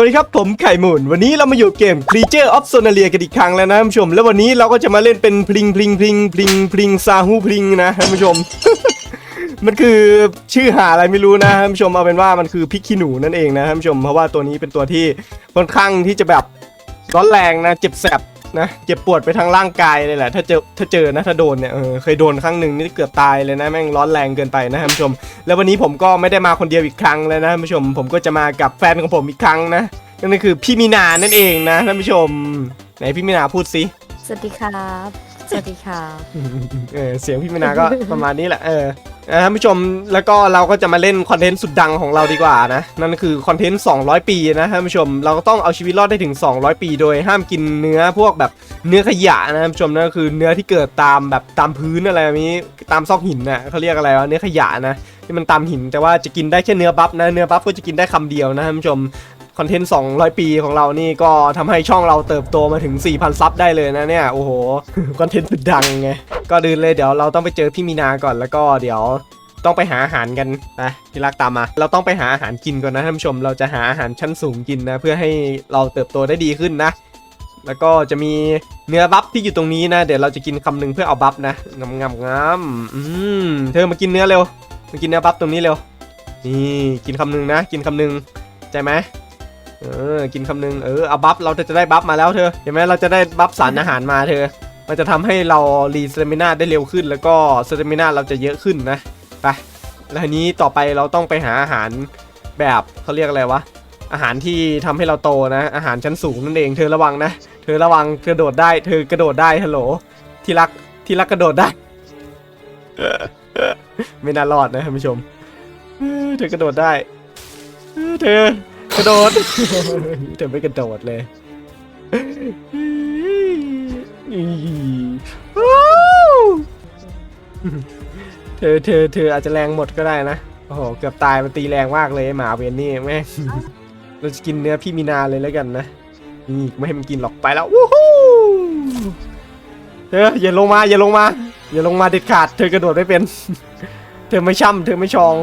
วัสดีครับผมไข่หมุนวันนี้เรามาอยู่เกม Creature of Sonalia กันอีกครั้งแล้วนะท่านผู้ชม แล้ววันนี้เราก็จะมาเล่นเป็นพลิงพลิงพลิงพลิงพลิงซาฮูพลิงนะท่านผู้ชม มันคือชื่อหาอะไรไม่รู้นะท่านผู้ชมเอาเป็นว่ามันคือพิกขี้หนูนั่นเองนะท่านผู้ชมเพราะว่าตัวนี้เป็นตัวที่ค่อนข้างที่จะแบบร้อนแรงนะเจ็บแสบ นะเจ็บปวดไปทั้งร่างกายเลยแหละถ้าเจอถ้าเจอนะถ้าโดนเนี่ยเออเคยโดนครั้งหนึ่งนี่เกือบตายเลยนะแม่งร้อนแรงเกินไปนะท่านผู้ชม แล้ววันนี้ผมก็ไม่ได้มาคนเดียวอีกครั้งแล้วนะท่านผู้ชม ผมก็จะมากับแฟนของผมอีกครั้งนะนั่นก็คือพี่มีนานั่นเองนะท่านผู้ชมไหนพี่มีนาพูดสิสวัสดีครับ สวัสดีครับเออเสียงพี่มีนาก็ประมาณนี้แหละเออนะท่านผู้ชมแล้วก็เราก็จะมาเล่นคอนเทนต์สุดดังของเราดีกว่านะ นั่นก็คือคอนเทนต์ 200 ปีนะท่านผู้ชมเราก็ต้องเอาชีวิตรอดได้ถึง 200 ปี โดยห้ามกินเนื้อพวกแบบเนื้อขยะนะท่านผู้ชมนั่นก็คือเนื้อที่เกิดตามแบบตามพื้นอะไรแบบนี้ตามซอกหินน่ะเขาเรียกอะไรวะเนื้อขยะนะที่มันตามหินแต่ว่าจะกินได้แค่เนื้อบัฟนะเนื้อบัฟก็จะกินได้คำเดียวนะท่านผู้ชม คอนเทนต์200 ปีของเรานี่ก็ทำให้ช่องเราเติบโตมาถึง 4,000 ซับได้เลยนะเนี่ย โอ้โห คอนเทนต์สุดดังไง ก็ดืนเลยเดี๋ยวเราต้องไปเจอพี่มีนาก่อนแล้วก็เดี๋ยวต้องไปหาอาหารกันนะที่รักตามมา เราต้องไปหาอาหารกินก่อนนะท่านผู้ชม เราจะหาอาหารชั้นสูงกินนะ เพื่อให้เราเติบโตได้ดีขึ้นนะ แล้วก็จะมีเนื้อบัฟที่อยู่ตรงนี้นะ เดี๋ยวเราจะกินคำหนึ่งเพื่อเอาบัฟนะงำงำงำอืมเธอมากินเนื้อเร็วมากินเนื้อบัฟตรงนี้เร็วนี่กินคำหนึ่งนะ กินคำหนึ่งใจไหม เออกินคำหนึงเออเอาบัฟเราจะได้บัฟมาแล้วเธอเห็นไหมเราจะได้บัฟสารอาหารมาเธอ มันจะทำให้เรารีสเตมินาได้เร็วขึ้น แล้วก็สเตมินาเราจะเยอะขึ้นนะไปแล้วนี้ต่อไปเราต้องไปหาอาหารแบบเขาเรียกอะไรวะอาหารที่ทำให้เราโตนะ อาหารชั้นสูงนั่นเองเธอระวังนะ เธอระวังกระโดดได้ เธอกระโดดได้ฮัลโหลที่รักที่รักกระโดดได้ ไม่น่ารอดนะท่านผู้ชม เธอกระโดดได้ เธอ กระโดดเธอไม่กระโดดเลยเธอเธอเธออาจจะแรงหมดก็ได้นะ โอ้โห เกือบตายมันตีแรงมากเลยหมาเวนนี่แม่งเราจะกินเนื้อพี่มีนาเลยแล้วกันนะ นี่ไม่ให้มันกินหรอกไปแล้ววู้ฮู้เธออย่าลงมาอย่าลงมา อย่าลงมาเด็ดขาด เธอกระโดดไม่เป็น เธอไม่ช่ำเธอไม่ชอง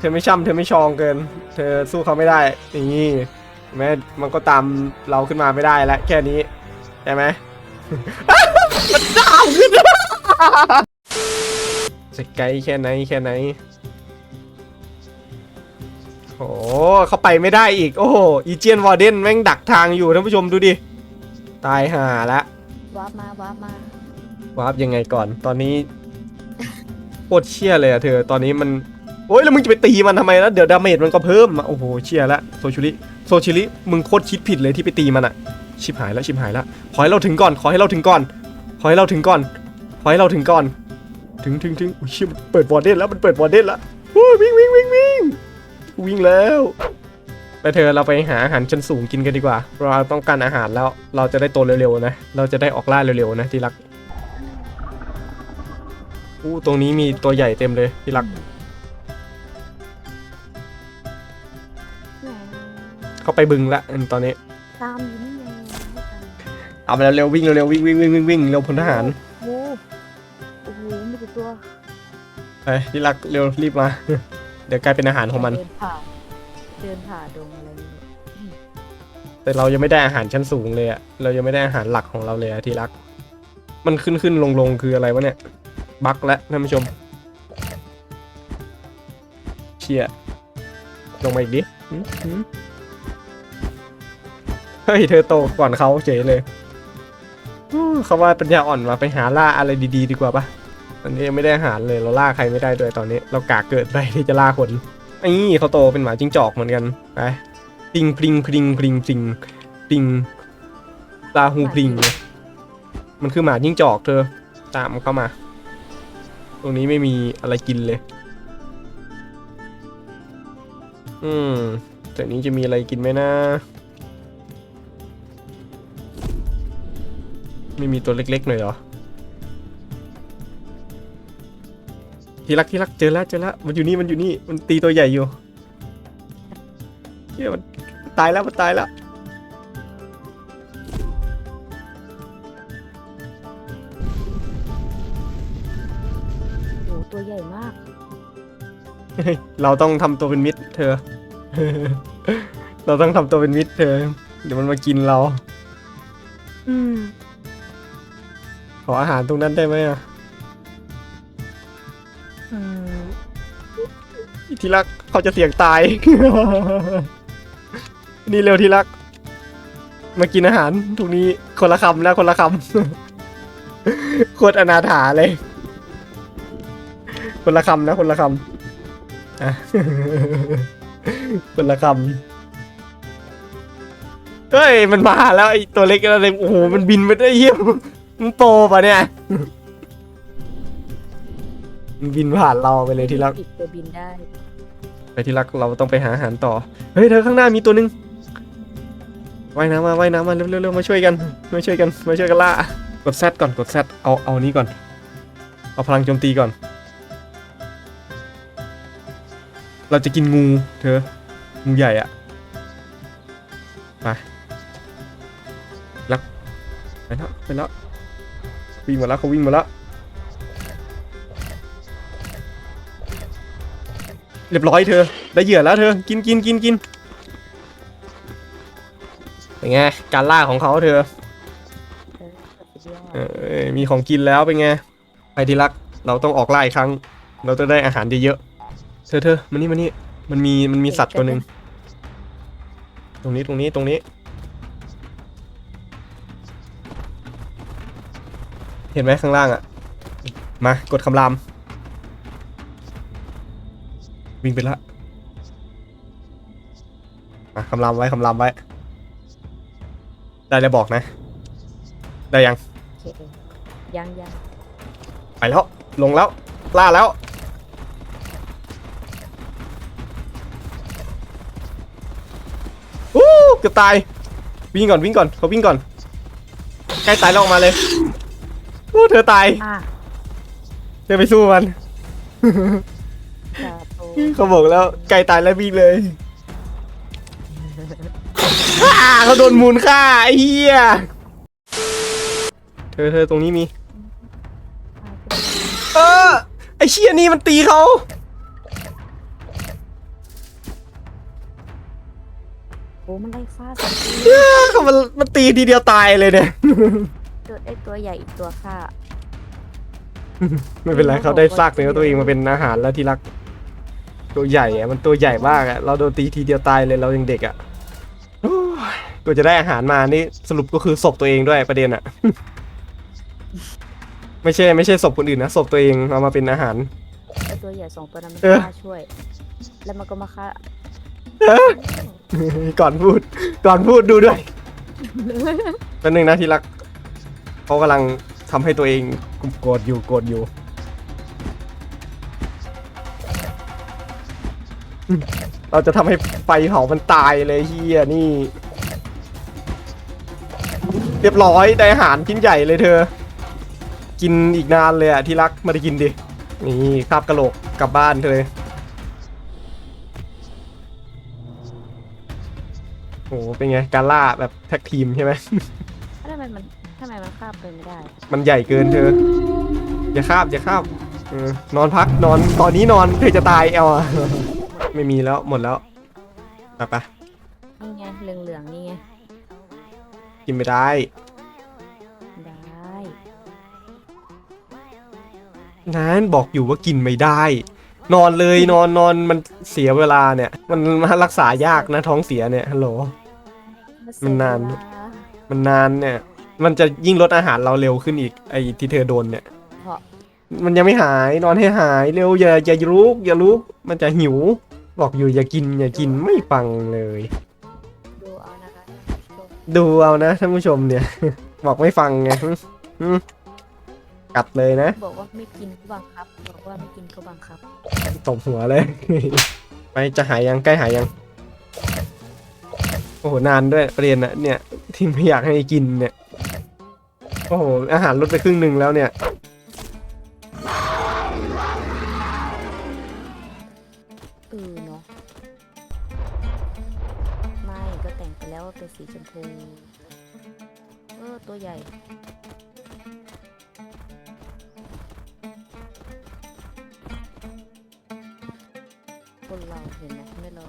เธอไม่ช่ำเธอไม่ชองเกิน เธอสู้เขาไม่ได้นี่แม้มันก็ตามเราขึ้นมาไม่ได้แล้วแค่นี้ใช่ไหมมันดาวขึ้นจะไกลแค่ไหนแค่ไหนโอ้เขาไปไม่ได้อีก โอ้โหอีเจียนวอร์เดนแม่งดักทางอยู่ท่านผู้ชมดูดิ ตายห่าละวาร์ปมาวาร์ปมาวาร์ปยังไงก่อน ตอนนี้โคตรเชี่ยเลยอะเธอ ตอนนี้มัน โอ้ยแล้วมึงจะไปตีมันทำไมแล้วเดี๋ยวดาเมจมันก็เพิ่มโอ้โหเชี่ยละโซชิลิโซชิลิมึงโคตรคิดผิดเลยที่ไปตีมันอะชิบหายแล้วชิบหายแล้วขอให้เราถึงก่อนขอให้เราถึงก่อนขอให้เราถึงก่อนขอให้เราถึงก่อน ถึงถึงถึงโอ้ยเชียมันเปิดวอร์เดนแล้วมันเปิดวอร์เดนแล้ววิ่งวิ่งวิ่งวิ่งวิ่งแล้วไปเธอเราไปหาอาหารชั้นสูงกินกันดีกว่า เราต้องการอาหารแล้วเราจะได้โตเร็วๆนะ เราจะได้ออกล่าเร็วๆนะที่รักอู้ตรงนี้มีตัวใหญ่เต็มเลยที่รัก เข้าไปบึงละอืมตอนนี้ ตามอยู่นี่ไงไม่ตามเอาไปแล้วเร็ววิ่งเร็วๆวิ่งวิ่งวิ่งวิ่งวิ่งเร็วพลทหารโอ้โหโอ้โหมีแต่ตัวไปที่รักเร็วรีบมา เดี๋ยวกลายเป็นอาหารของมัน เดินผ่านเดินผ่านดงอะไรนี่แต่เรายังไม่ได้อาหารชั้นสูงเลยอะเรายังไม่ได้อาหารหลักของเราเลยอะที่รัก มันขึ้นขึ้นลงลงคืออะไรวะเนี่ย บั๊กแล้วท่านผู้ชมเชี่ยลงมาอีกดิหืมหืมเฮ้ยเธอโตก่อนเขาเฉยเลยอู้เขาว่าปัญญาอ่อนมาไปหาล่าอะไรดี ๆ ดีกว่าปะตอนนี้ยังไม่ได้อาหารเลยเราล่าใครไม่ได้ด้วยตอนนี้ เรากากเกิดไปที่จะล่าคนนี่เขาโตเป็นหมาจิ้งจอกเหมือนกันไปปริงปริงปริงปริงปริงปริงลาฮูปริงเนี่ยมันคือหมาจิ้งจอกเธอตามเข้ามา ตรงนี้ไม่มีอะไรกินเลย อืมแต่นี้จะมีอะไรกินไหมนะ ไม่มีตัวเล็กๆหน่อยเหรอที่รักที่รักเจอแล้วเจอแล้วมันอยู่นี่มันอยู่นี่มันตีตัวใหญ่อยู่เฮียมันตายแล้วมันตายแล้วโอ้โหตัวใหญ่มาก เราต้องทำตัวเป็นมิตรเธอ เราต้องทำตัวเป็นมิตรเธอ เดี๋ยวมันมากินเรา อืมข ออาหารตรงนั้นได้ไหมอะอืมที่รักเขาจะเสี่ยงตาย นี่เร็วที่รัก มากินอาหารทุกนี้คนละคำนะคนละคำโคตรอนาถาเลย คนละคำนะคนละคำอะคนละคำเฮ้ยมันมาแล้วไอตัวเล็กอะไรโอ้โหมันบินมาได้เยี่ยม มันโตปะเนี่ยมันบินผ่านเราไปเลยที่รัก ปิดตัวบินได้ ไปที่รักเราต้องไปหาอาหารต่อ เฮ้ยเธอข้างหน้ามีตัวหนึงว่ายน้ำมาว่ายน้ำมาเร็วเร็วเร็วมาช่วยกันมาช่วยกันมาช่วยกันล่ากดแซดก่อนกดแซดเอาเอานี้ก่อน เอาพลังโจมตีก่อน เราจะกินงูเธองูใหญ่อะไปรักไปแล้วไปแล้ว วิ่งมาแล้วเขาวิ่งมาแล้วเรียบร้อยเธอ ได้เหยื่อแล้วเธอ กินกินกินกินเป็นไง การล่าของเขาเธอเออมีของกินแล้วเป็นไงไปที่รัก เราต้องออกล่าอีกครั้ง เราจะได้อาหารเยอะๆ เธอเธอมานี่มานี่มันมีมันมีสัตว์ตัวหนึ่งตรงนี้ตรงนี้ตรงนี้ เห็นไหมข้างล่างอะ่ะมากดคำราม วิ่งไปละมาคำรามไว้คำรามไว้ ได้แล้วบอกนะ ได้ยังโอเคยังยังไปแล้ว ลงแล้ว ล่าแล้ววู้เกือบตาย วิ่งก่อนวิ่งก่อนเขาวิ่งก่อน ใกล้ตายแล้วออกมาเลย วู้เธอตายอะเธอไปสู้มันจ่าโตเขาบอกแล้วไก่ตายแล้ววิ่งเลยฆ่าเขาโดนมูลฆ่าไอ้เหี้ย เธอเธอตรงนี้มี เออ ไอ้เชี่ยนี่มันตีเขา โอ้มันไล่ฟาดสัตว์เอ้อเขามันมันตีทีเดียวตายเลยเนี่ย ตัวไอ้ตัวใหญ่อีกตัวค่ะ ไม่เป็นไรเขาได้ซากเนื้อตัวเองมาเป็นอาหารแล้วที่รัก ตัวใหญ่อะมันตัวใหญ่มากอะเราโดนตีทีเดียวตายเลยเรายังเด็กอะโอ้ยกว่าจะได้อาหารมานี่สรุปก็คือศพตัวเองด้วยประเด็นอะ ไม่ใช่ไม่ใช่ศพคนอื่นนะศพตัวเองเอามาเป็นอาหาร ไอ้ตัวใหญ่สองตัวนั้นมันเออ ฆ่าช่วย แล้วมันก็มาฆ่าก่อนพูด ก่อนพูดดูด้วยแป๊บนึงนะที่รัก เขากำลังทำให้ตัวเองโกรธอยู่โกรธอยู่เราจะทำให้ไฟเผามันตายเลยเฮียนี่ เรียบร้อยได้อาหารชิ้นใหญ่เลยเธอ กินอีกนานเลยอะที่รักมาได้กินดิ นี่คาบกระโหลกกลับบ้านเธอโอ้โหเป็นไงการล่าแบบแท็กทีมใช่ไหมทำไมมัน ทำไมมันฆ่าไปไม่ได้ มันใหญ่เกินเธอ อย่าคาบอย่าคาบเออนอนพักนอนตอนนี้นอนเธอจะตายเอาอะ ไม่มีแล้วหมดแล้วไปปะนี่ไงเหลืองๆนี่ไง กินไม่ได้ ได้ นั้นบอกอยู่ว่ากินไม่ได้ นอนเลยนอนนอนมันเสียเวลาเนี่ย มันมันรักษายากนะท้องเสียเนี่ยฮัลโหล มันนานเสียเวลมันนานเนี่ย มันจะยิ่งลดอาหารเราเร็วขึ้นอีกไอ้ที่เธอโดนเนี่ย เพราะมันยังไม่หายนอนให้หายเร็วอย่าอย่าลุกอย่าลุกมันจะหิว บอกอยู่อย่ากินอย่ากินไม่ฟังเลย ดูเอานะคะดูเอานะท่านผู้ชมเนี่ย บอกไม่ฟังไงหึหึกัดเลยนะบอกว่าไม่กินก็บังคับ บอกว่าไม่กินก็บังคับ ตบหัวเลย ไปจะหายยังใกล้หายยัง โอ้โหนานด้วยประเด็นนะเนี่ยที่ไม่อยากให้กินเนี่ย โอ้โห อาหารลดไปครึ่งหนึ่งแล้วเนี่ย เออเนาะ ไม่ก็แต่งไปแล้วว่าเป็นสีชมพู เออ ตัวใหญ่ คนเราเห็นไหมไม่รอ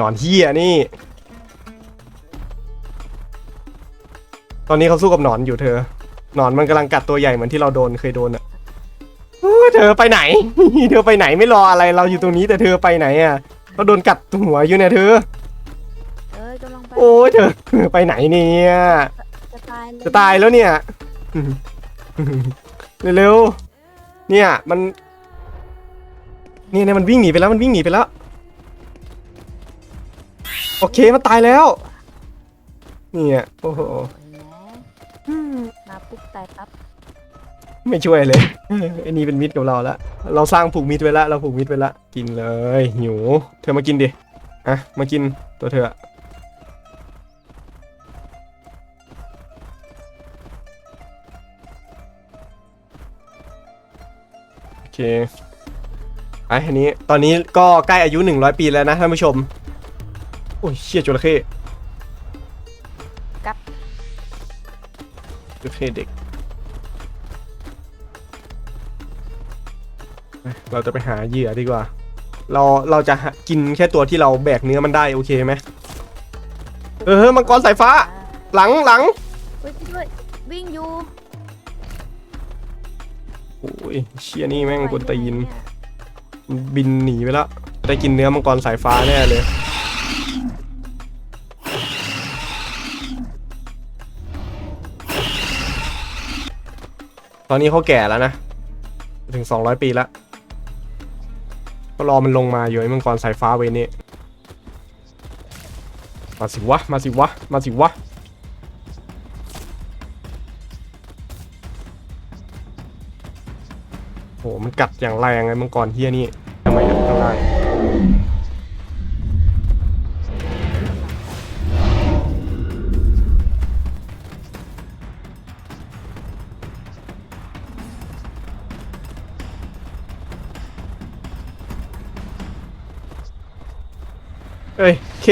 นอนเฮียนี่ ตอนนี้เขาสู้กับหนอนอยู่เธอ หนอนมันกำลังกัดตัวใหญ่เหมือนที่เราโดนเคยโดนอะโอ้ยเธอไปไหน เธอไปไหนไม่รออะไรเราอยู่ตรงนี้แต่เธอไปไหนอะเราโดนกัดหัวอยู่เนี่ยเธอ เอ้ยกำลังไป โอ้ยเธอเธอไปไหนเนี่ยจะตายเลยจะตายแล้วเนี่ยเร็วๆเนี่ยมัน เนี่ยเนี่ยมันวิ่งหนีไปแล้วมันวิ่งหนีไปแล้ว โอเคมันตายแล้ว เนี่ยโอ้โหเห็นไหมมาปุ๊บตายปั๊บไม่ช่วยเลยไอ้นี่เป็นมิตรกับเราละเราสร้างผูกมิตรไว้ละเราผูกมิตรไว้ละกินเลยหิวเธอมากินดิอะมากินตัวเธออะโอเคไอ้อันนี้ตอนนี้ก็ใกล้อายุ 100 ปีแล้วนะท่านผู้ชม โอ้ยเชี่ยจระเข้กับจระเข้เด็ก เราจะไปหาเหยื่อดีกว่า เราเราจะหากินแค่ตัวที่เราแบกเนื้อมันได้โอเคไหมเออเฮ้ยมังกรสายฟ้า หลังหลังเฮ้ยช่วยวิ่งอยู่โอ้ยเชียนี่แม่งกวนตีนเยบินหนีไปแล้วได้กินเนื้อมังกรสายฟ้าแน่เลย ตอนนี้เขาแก่แล้วนะ ถึง 200 ปีแล้ว ก็รอมันลงมาอยู่ไอ้มังกรสายฟ้าเวนี้มาสิวะ มาสิวะ มาสิวะ โห มันกัดอย่างแรงไงมังกรเฮียนี่ทำไมอะข้างล่าง เอ้ยเค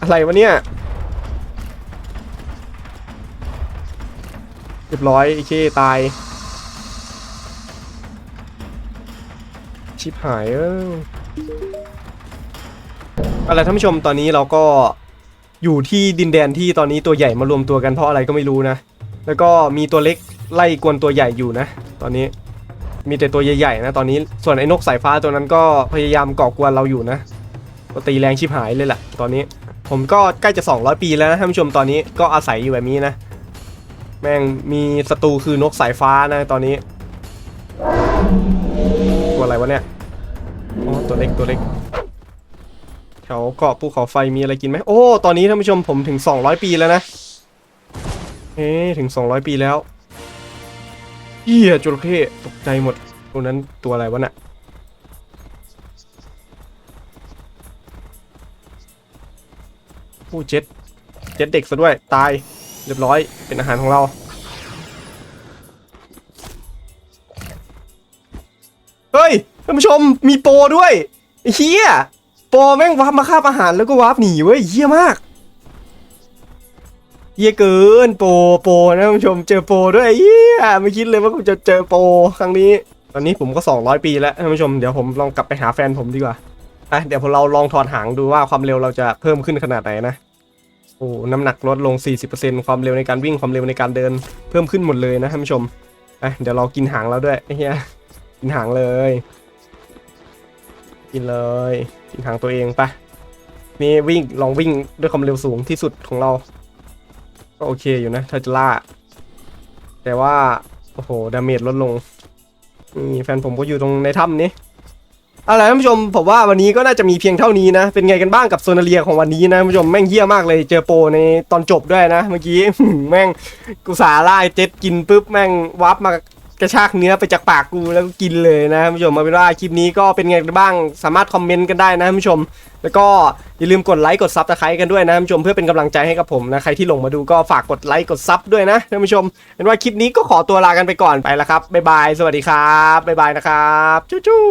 อะไรวะเนี่ย เรียบร้อยไอ้เคตาย ชิบหายเอออะไรท่านผู้ชมตอนนี้เราก็อยู่ที่ดินแดนที่ตอนนี้ตัวใหญ่มารวมตัวกันเพราะอะไรก็ไม่รู้นะ แล้วก็มีตัวเล็กไล่กวนตัวใหญ่อยู่นะ ตอนนี้มีแต่ตัวใหญ่ๆนะตอนนี้ส่วนไอ้นกสายฟ้าตัวนั้นก็พยายามก่อกวนเราอยู่นะ ก็ตีแรงชิบหายเลยแหละตอนนี้ผมก็ใกล้จะ 200 ปีแล้วนะท่านผู้ชมตอนนี้ก็อาศัยอยู่แบบนี้นะ แม่งมีศัตรูคือนกสายฟ้านะตอนนี้ ตัวอะไรวะเนี่ยอ๋อตัวเล็กตัวเล็กแถวเกาะภูเขาไฟมีอะไรกินไหมโอ้ตอนนี้ท่านผู้ชมผมถึง 200 ปีแล้วนะเอ๊ถึง 200 ปีแล้วเฮียจระเข้ตกใจหมดตัวนั้นตัวอะไรวะเนี่ยะผู้เจ็ดเจ็ดเด็กซะด้วย ตาย เรียบร้อย เป็นอาหารของเรา เฮ้ย ท่านผู้ชม มีโปรด้วยเฮียโปรแม่งวาร์ปมาคาบอาหารแล้วก็วาร์ปหนีเว้ยเฮียมากเฮียเกินโปรโปรนะท่านผู้ชม เจอโปรด้วยเฮียไม่คิดเลยว่ากูจะเจอโปรครั้งนี้ ตอนนี้ผมก็ 200 ปีแล้วท่านผู้ชม เดี๋ยวผมลองกลับไปหาแฟนผมดีกว่า ไปเดี๋ยวเราลองถอดหางดูว่าความเร็วเราจะเพิ่มขึ้นขนาดไหนนะโอ้น้ำหนักลดลง 40%ความเร็วในการวิ่งความเร็วในการเดินเพิ่มขึ้นหมดเลยนะท่านผู้ชมไปเดี๋ยวเรากินหางเราด้วยไอ้เฮียกินหางเลย กินเลย กินหางตัวเองไปะนี่วิ่งลองวิ่งด้วยความเร็วสูงที่สุดของเรา ก็โอเคอยู่นะถ้าจะล่า แต่ว่า โอ้โห ดาเมจลดลงนี่แฟนผมก็อยู่ตรงในถ้ำนี้ เอาล่ะท่านผู้ชมผมว่าวันนี้ก็น่าจะมีเพียงเท่านี้นะ เป็นไงกันบ้างกับโซนาเลียของวันนี้นะท่านผู้ชมแม่งเหี้ยมากเลยเจอโปรในตอนจบด้วยนะ เมื่อกี้ แม่งกุสาล่าไอ้เจ็ดกินปุ๊บแม่งวับมากระชากเนื้อไปจากปากกูแล้วก็กินเลยนะท่านผู้ชมมาเป็นว่าคลิปนี้ก็เป็นไงกันบ้างสามารถคอมเมนต์กันได้นะท่านผู้ชม แล้วก็อย่าลืมกดไลค์กดซับสไครต์กันด้วยนะท่านผู้ชมเพื่อเป็นกำลังใจให้กับผมนะใครที่ลงมาดูก็ฝากกดไลค์กดซับด้วยนะท่านผู้ชมเป็นว่าคลิปนี้ก็ขอตัวลากันไปก่อนไปแล้วครับบ๊ายบายสวัสดีครับบ๊ายบายนะครับจู้